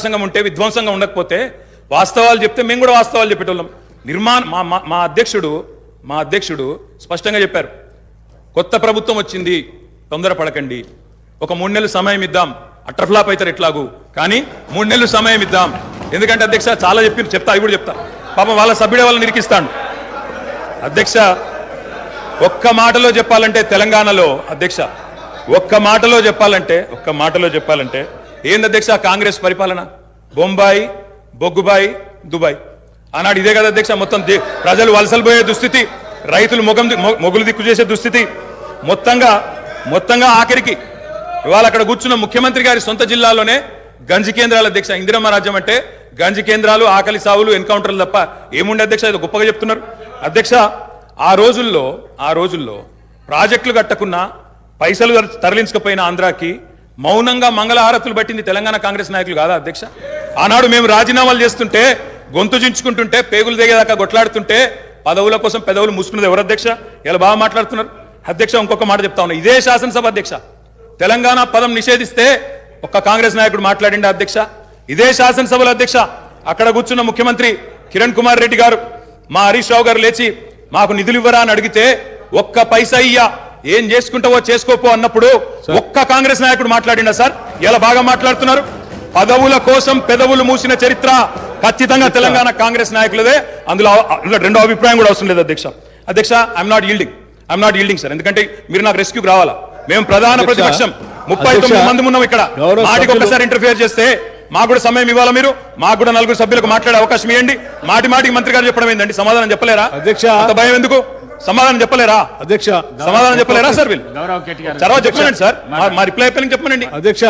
సంఘం ఉంటే విధ్వంసంగా ఉండకపోతే వాస్తవాలు చెప్తే మేము కూడా వాస్తవాలు చెప్పేటోళ్ళం. నిర్మాణ మా మా- మా అధ్యక్షుడు మా అధ్యక్షుడు స్పష్టంగా చెప్పారు. కొత్త ప్రభుత్వం వచ్చింది తొందరపడకండి ఒక మూడు నెలలు సమయం ఇద్దాం. అట్రఫ్లాప్ అవుతారు ఎట్లాగూ. కానీ మూడు నెలలు సమయం ఇద్దాం. ఎందుకంటే అధ్యక్ష చాలా చెప్పి చెప్తా అవి కూడా చెప్తా. పాపం వాళ్ళ సభ్యుడే వాళ్ళని నిరికిస్తాను అధ్యక్ష ఒక్క మాటలో చెప్పాలంటే తెలంగాణలో అధ్యక్ష ఒక్క మాటలో చెప్పాలంటే ఒక్క మాటలో చెప్పాలంటే ఏంది అధ్యక్ష కాంగ్రెస్ పరిపాలన? బొంబాయి బొగ్గుబాయి దుబాయ్. ఆనాడు ఇదే కదా అధ్యక్ష మొత్తం ప్రజలు వలసలు పోయే దుస్థితి రైతులు మొగం ది- మొగులు దిక్కు చేసే దుస్థితి. మొత్తంగా మొత్తంగా ఆఖరికి ఇవాళ అక్కడ కూర్చున్న ముఖ్యమంత్రి గారి సొంత జిల్లాలోనే గంజి కేంద్రాల అధ్యక్ష ఇందిరమ్మ రాజ్యం అంటే గంజి కేంద్రాలు ఆకలి సావులు ఎన్కౌంటర్లు తప్ప ఏముండే అధ్యక్ష? ఇది గొప్పగా చెప్తున్నారు. అధ్యక్ష ఆ రోజుల్లో ఆ రోజుల్లో ప్రాజెక్టులు కట్టకున్నా పైసలు తరలించకపోయిన ఆంధ్రాకి మౌనంగా మంగళహారతులు పట్టింది తెలంగాణ కాంగ్రెస్ నాయకులు కాదా అధ్యక్ష? ఆనాడు మేము రాజీనామాలు చేస్తుంటే గొంతు చించుకుంటుంటే పేగులు దిగేదాకా కొట్లాడుతుంటే పదవుల కోసం పెదవులు మూసుకున్నది ఎవరు అధ్యక్ష? ఇలా బాగా మాట్లాడుతున్నారు. అధ్యక్ష ఇంకొక మాట చెప్తా ఉన్నా. ఇదే శాసనసభ అధ్యక్ష. తెలంగాణ పదం నిషేధిస్తే ఒక్క కాంగ్రెస్ నాయకుడు మాట్లాడిండే అధ్యక్ష? ఇదే శాసనసభలో అధ్యక్ష అక్కడ కూర్చున్న ముఖ్యమంత్రి కిరణ్ కుమార్ రెడ్డి గారు మా హరీష్ రావు గారు లేచి మాకు నిధులు ఇవ్వరా అని అడిగితే ఒక్క పైసా ఇయ్యా. ఏం చేసుకుంటావో చేసుకోపో అన్నప్పుడు ఒక్క కాంగ్రెస్ నాయకుడు మాట్లాడిండా సార్? ఇలా బాగా మాట్లాడుతున్నారు? పదవుల కోసం పెదవులు మూసిన చరిత్ర ఖచ్చితంగా తెలంగాణ కాంగ్రెస్ నాయకులదే. అందులో రెండో అభిప్రాయం కూడా అవసరం లేదు అధ్యక్ష. అధ్యక్ష I'm not yielding I'm not yielding sir ఎందుకంటే మీరు నాకు రెస్క్యూకి రావాలా? మేము ప్రధాన ప్రతిపక్షం. ముప్పై తొమ్మిది మంది ఉన్నాం ఇక్కడ. మాటికి ఒక్కసారి ఇంటర్ఫియర్ చేస్తే మాకు కూడా సమయం ఇవ్వాలా మీరు? మాకు కూడా నలుగురు సభ్యులకు మాట్లాడే అవకాశం ఇవ్వండి మాటి మాటికి మంత్రి గారు చెప్పడం ఏందండి? సమాధానం చెప్పలేరా? అధ్యక్ష. అంత భయం ఎందుకు? సమాధానం చెప్పలేరా? అధ్యక్ష సమాధానం చెప్పలేరా సార్ వీళ్ళు? తర్వాత చెప్పండి సార్. మా- రిప్లై అయిపోయిన చెప్పమనండి. అధ్యక్ష